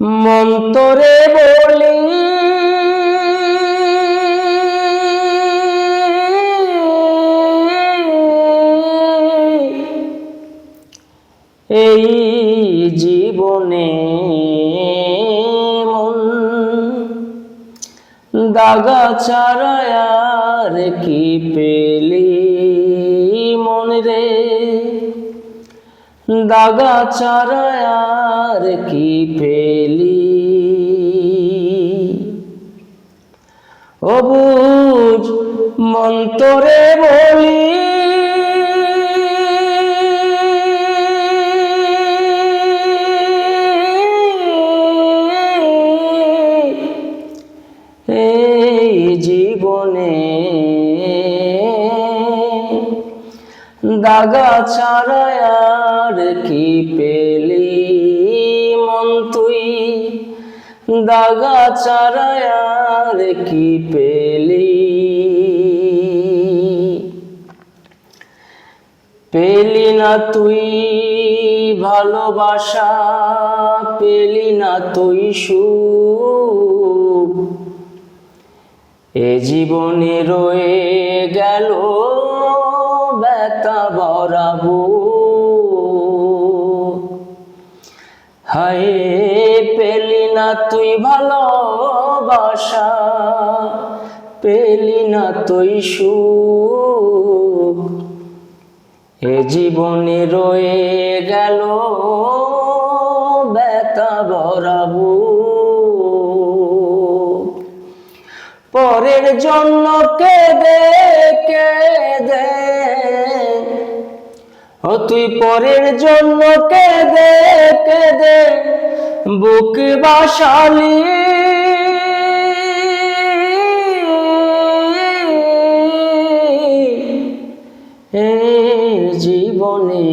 মন্তরে বলি এই জীবনে মন দাগা চারায়ার কি পেলি মন রে? দাগা চারায়ার কি পেলি? অবুজ মন্তরে বলি। এই জীবনে দাগা ছাড়ায়ার কি পেলি মন তুই, দাগা ছাড়ায়ার কি পেলি? পেলি না তুই ভালোবাসা, পেলি না তুই সুখ। এ জীবনে রয়ে গেল ব্যথা বরাবো হায়, পেলি না তুই ভালোবাসা, পেলি না তুই সুখ। এ জীবনে রয়ে গেল ব্যথা বরাবো পরের জন্য কেঁদে কেঁদে ও তুই পরের জন্য কেঁদে কেঁদে বুক বাসালি। জীবনে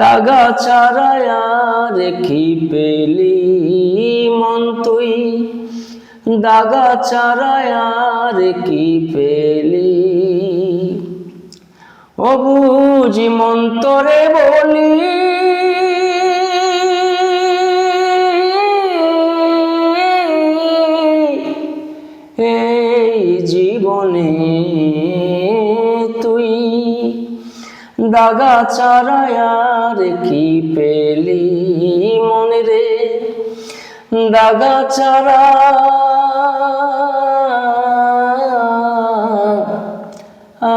দাগা চারায়ার কি পেলি মন তুই? দাগা চারায়ার কি পেলি ও বুঝি মন্তরে বলি। এই জীবনে তুই দাগা চারায়ার কি পেলি মনে রে? দাগা চারা আ